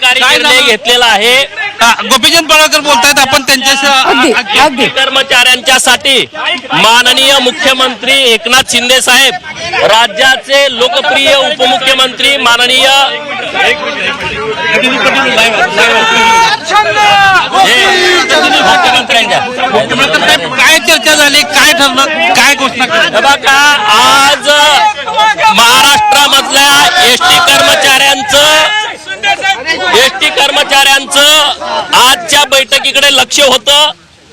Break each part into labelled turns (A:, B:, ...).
A: क्रांतिकारी
B: काय
A: निर्णय
B: झालं?
A: घेतलेला आहे.
B: आ, गोपीचंद पडळकर बोलतायत आपण त्यांच्याशी?
C: अगदी
A: कर्मचाऱ्यांच्यासाठी माननीय मुख्यमंत्री एकनाथ शिंदे साहेब राज्याचे लोकप्रिय उपमुख्यमंत्री माननीय मुख्यमंत्र्यांच्या
B: मुख्यमंत्री साहेब, काय चर्चा झाली? काय ठरलं? काय घोषणा केली?
A: हे बघा आज महाराष्ट्रामधल्या एस टी कर्मचाऱ्यांचं एस टी कर्मचाऱ्यांचं आजच्या लक्ष होतं.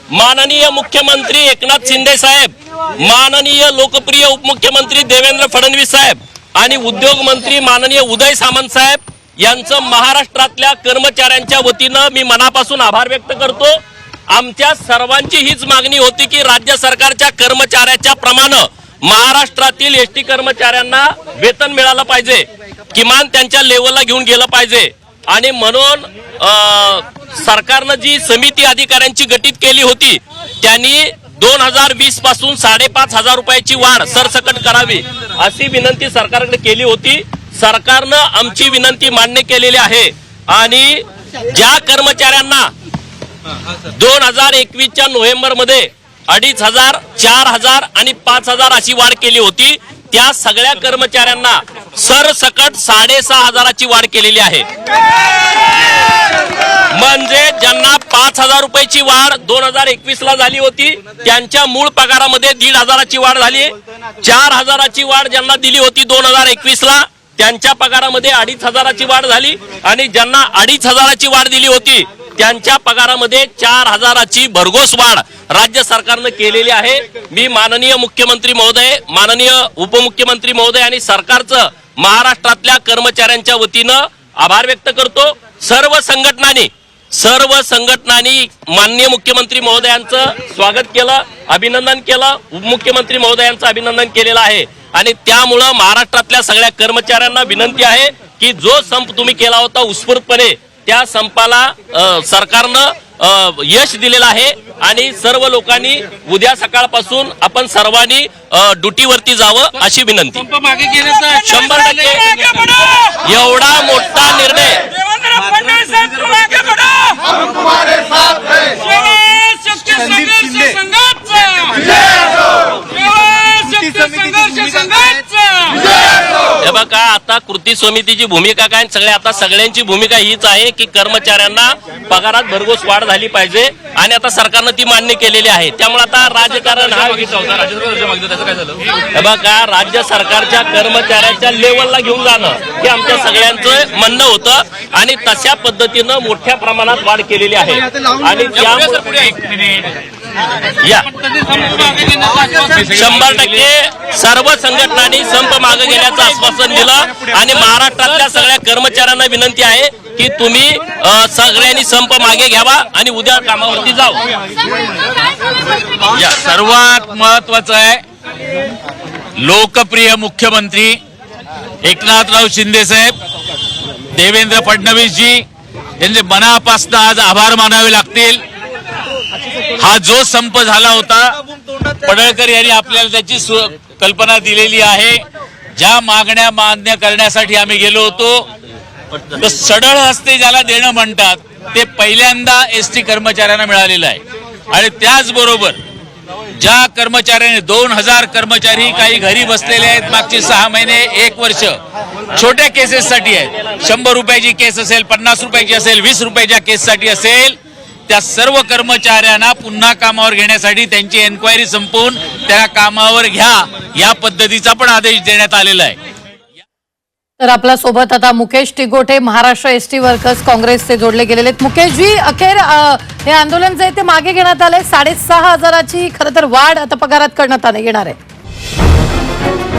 A: माननीय मुख्यमंत्री एकनाथ शिंदे साहेब माननीय लोकप्रिय उपमुख्यमंत्री देवेंद्र फडणवीस साहेब आणि उद्योग मंत्री माननीय उदय सामंत साहेब यांचं महाराष्ट्रातल्या कर्मचाऱ्यांच्या वतीनं मी मनापासून आभार व्यक्त करतो. आमच्या सर्वांची हीच मागणी होती की राज्य सरकारच्या कर्मचाऱ्याच्या प्रमाणे महाराष्ट्रातील एस टी कर्मचाऱ्यांना वेतन मिळालं पाहिजे. किमान त्यांच्या लेवलला घेऊन गेलं पाहिजे. आणि म्हणून सरकारनं जी समिती अधिकाऱ्यांची गठीत केली होती त्यांनी दोन हजार वीसपासून साडेपाच हजार रुपयाची वाढ सरसकट करावी अशी विनंती सरकारकडे केली होती. सरकारनं आमची विनंती मान्य केलेली आहे. आणि ज्या कर्मचाऱ्यांना दोन हजार एकवीसच्या नोव्हेंबरमध्ये अडीच हजार चार हजार आणि पाच हजार अशी वाढ केली होती त्या सगळ्या कर्मचाऱ्यांना सरसकट साडेसहा हजाराची वाढ केलेली आहे. म्हणजे ज्यांना पाच हजार रुपयाची वाढ दोन हजार एकवीस ला झाली होती त्यांच्या मूळ पगारामध्ये दीड हजाराची वाढ झाली चार हजाराची वाढ ज्यांना दिली होती दोन हजार एकवीस ला त्यांच्या पगारामध्ये अडीच हजाराची वाढ झाली. आणि ज्यांना अडीच हजाराची वाढ दिली होती त्यांच्या पगारामध्ये चार हजाराची भरघोस वाढ राज्य सरकारनं केलेली आहे. मी माननीय मुख्यमंत्री महोदय माननीय उपमुख्यमंत्री महोदय आणि सरकारचं महाराष्ट्रातल्या कर्मचाऱ्यांच्या वतीनं आभार व्यक्त करतो. सर्व संघटनांनी सर्व संघटनांनी माननीय मुख्यमंत्री महोदयांचं स्वागत केलं अभिनंदन केलं उपमुख्यमंत्री महोदयांचं अभिनंदन केलेलं आहे. आणि त्यामुळं महाराष्ट्रातल्या सगळ्या कर्मचाऱ्यांना विनंती आहे की जो संप तुम्ही केला होता उत्स्फूर्तपणे त्या संपाला सरकारनं यश दिलेलं आहे आणि सर्व लोकांनी उद्या सकाळपासून आपण सर्वांनी ड्युटीवरती जावं अशी विनंती. शंभर टक्के. एवढा मोठा निर्णय.
D: हैं संघर्ष संघर्ष
A: हे बघा आता कृती समितीची भूमिका काय आणि सगळ्या आता सगळ्यांची भूमिका हीच आहे की कर्मचाऱ्यांना पगारात भरघोस वाढ झाली पाहिजे आणि आता सरकारनं ती मान्य केलेली आहे. त्यामुळे आता राजकारण हा हे बघा राज्य सरकारच्या कर्मचाऱ्याच्या लेवलला घेऊन जाणं हे आमच्या सगळ्यांचं म्हणणं होतं आणि तशा पद्धतीनं मोठ्या प्रमाणात वाढ केलेली आहे. आणि त्यामुळे या. शंभर टक्के सर्व संघटनांनी संप मागे घेण्याचं आश्वासन दिलं आणि महाराष्ट्रातल्या सगळ्या कर्मचाऱ्यांना विनंती आहे की तुम्ही सगळ्यांनी संप मागे घ्यावा आणि उद्या कामावरती जाऊ. या.
E: सर्वात महत्वाचं आहे लोकप्रिय मुख्यमंत्री एकनाथराव शिंदे साहेब देवेंद्र फडणवीस जी यांचे मनापासून आज आभार मानावे लागतील. हा जो संप झाला होता पडळकर यांनी आपल्याला त्याची सु- कल्पना दिलेली आहे. ज्या मागण्या मान्य करण्यासाठी आम्ही गेलो होतो तर सडळ हस्ते ज्याला देणं म्हणतात ते पहिल्यांदा एस टी कर्मचाऱ्यांना मिळालेलं आहे. आणि त्याचबरोबर ज्या कर्मचाऱ्याने दोन हजार कर्मचारी काही घरी बसलेले आहेत मागचे सहा महिने एक वर्ष छोट्या केसेससाठी आहेत. शंभर रुपयाची केस असेल पन्नास रुपयाची असेल वीस रुपयाच्या केससाठी असेल त्या सर्व कर्मचाऱ्यांना पुन्हा कामावर घेण्यासाठी त्यांची एन्क्वायरी संपवून त्या कामावर घ्या या पद्धतीचा पण आदेश देण्यात आलेला आहे.
C: तर आपल्यासोबत आता मुकेश टिगोटे महाराष्ट्र एसटी वर्कर्स काँग्रेसचे जोडले गेलेले आहेत. मुकेशजी अखेर हे आंदोलन जे ते मागे घेण्यात आले साडेसहा हजाराची खरं तर वाढ आता पगारात करण्यात आले येणार आहे.